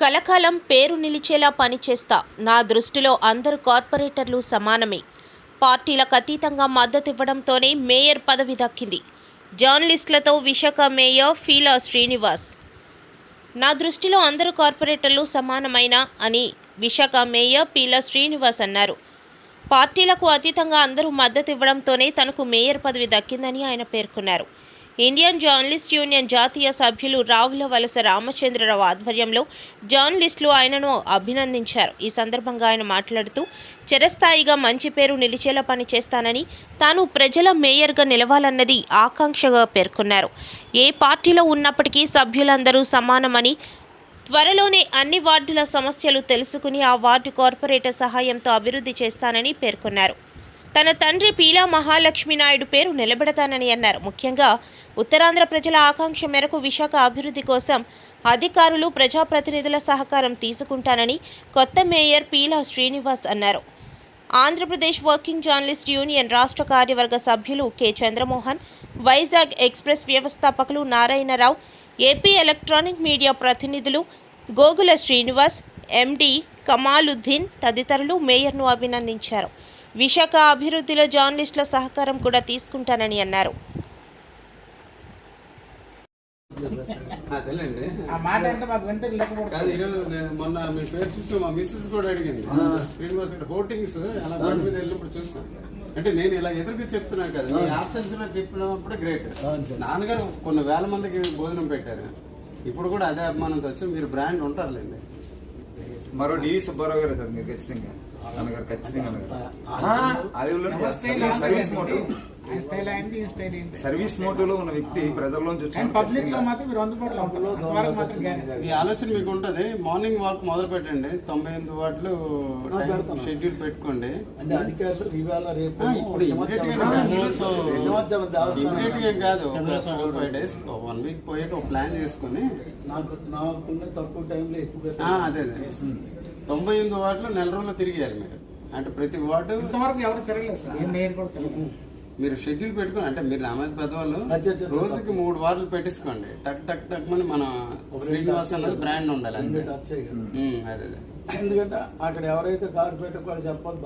కలకాలం పేరు నిలిచేలా పనిచేస్తా. నా దృష్టిలో అందరు కార్పొరేటర్లు సమానమే. పార్టీలకు అతీతంగా మద్దతివ్వడంతోనే మేయర్ పదవి దక్కింది. జర్నలిస్టులతో విశాఖ మేయర్ ఫీలా శ్రీనివాస్. నా దృష్టిలో అందరు కార్పొరేటర్లు సమానమైన అని విశాఖ మేయర్ పీలా శ్రీనివాస్ అన్నారు. పార్టీలకు అతీతంగా అందరూ మద్దతు ఇవ్వడంతోనే తనకు మేయర్ పదవి దక్కిందని ఆయన పేర్కొన్నారు. ఇండియన్ జర్నలిస్ట్ యూనియన్ జాతీయ సభ్యులు రావుల వలస రామచంద్రరావు ఆధ్వర్యంలో జర్నలిస్టులు ఆయనను అభినందించారు. ఈ సందర్భంగా ఆయన మాట్లాడుతూ చిరస్థాయిగా మంచి పేరు నిలిచేలా పనిచేస్తానని తాను ప్రజల మేయర్గా నిలవాలన్నది ఆకాంక్షగా పేర్కొన్నారు. ఏ పార్టీలో ఉన్నప్పటికీ సభ్యులందరూ సమానమని త్వరలోనే అన్ని వార్డుల సమస్యలు తెలుసుకుని ఆ వార్డు కార్పొరేటర్ సహాయంతో అభివృద్ధి చేస్తానని పేర్కొన్నారు. తన తండ్రి పీలా మహాలక్ష్మి నాయుడు పేరు నిలబెడతానని అన్నారు. ముఖ్యంగా ఉత్తరాంధ్ర ప్రజల ఆకాంక్ష మేరకు విశాఖ అభివృద్ధి కోసం అధికారులు ప్రజాప్రతినిధుల సహకారం తీసుకుంటానని కొత్త మేయర్ పీలా శ్రీనివాస్ అన్నారు. ఆంధ్రప్రదేశ్ వర్కింగ్ జర్నలిస్ట్ యూనియన్ రాష్ట్ర కార్యవర్గ సభ్యులు కె. చంద్రమోహన్ వైజాగ్ ఎక్స్ప్రెస్ వ్యవస్థాపకులు నారాయణరావు ఏపీ ఎలక్ట్రానిక్ మీడియా ప్రతినిధులు గోగుల శ్రీనివాస్ ఎండి కమాలుద్దీన్ తదితరులు మేయర్ను అభినందించారు. విశాఖ అభివృద్ధిలో జర్నలిస్టుల సహకారం కూడా తీసుకుంటానని అన్నారు. నేను మొన్న మీ పేరు చూసిన మా మిస్సెస్ కూడా అడిగింది. శ్రీనివాస్ హోర్డింగ్స్ అలా బండి మీద వెళ్ళినప్పుడు చూసాను. అంటే నేను ఇలా ఎదురుగా చెప్తున్నాను కదా మీ ఆబ్సెన్స్లో చెప్పినప్పుడు గ్రేట్ నాన్నగారు కొన్ని వేల మందికి భోజనం పెట్టారు. ఇప్పుడు కూడా అదే అభిమానంతో వచ్చి మీరు బ్రాండ్ ఉంటారులేండి. మరో డి సుబ్బారావు గారు సార్ మీరు ఖచ్చితంగా. నాన్నగారు ఖచ్చితంగా అది సర్వీస్ మోటివ్ ఆయన స్టైల్ అయింది ఈ స్టైల్ అయింది. సర్వీస్ మోటివ్లో ఉన్న వ్యక్తి ప్రజల్లోంచి కానీ వచ్చి పబ్లిక్లో మాత్రం మీరు అందుబాటులో గ్యారెంటీ. ఈ ఆలోచన మీకు ఉంటది మార్నింగ్ వాక్ మొదలు పెట్టండి తొంభై ఎనిమిది వాట్లు షెడ్యూల్ పెట్టుకోండి. అంటే అధికారులు ఇవాళ రేపు కాదు. Four five days one week పోయాక ఒక ప్లాన్ చేసుకుని నాకు నాకున్న తక్కువ టైంలో ఎక్కువగా ఆ, అదే అదే. తొంభై ఎనిమిది వార్డులు నెల రోజుల్లో తిరిగేయాలి మీరు. అంటే ప్రతి వార్డు ఇంతవరకు ఎవరు తిరగలేదు సార్. నేను కూడా తెలియదు మీరు షెడ్యూల్ పెట్టుకోండి అంటే మీరు నామది పెద్దవాళ్ళు రోజుకి మూడు వార్డులు పెట్టేసుకోండి. టక్ టక్ టక్ అని మన శ్రీనివాస్ అన్నది బ్రాండ్ ఉండాలి అదే అదే. ఎందుకంటే అక్కడ ఎవరైతే కార్పొరేటర్ కూడా చెప్పాలి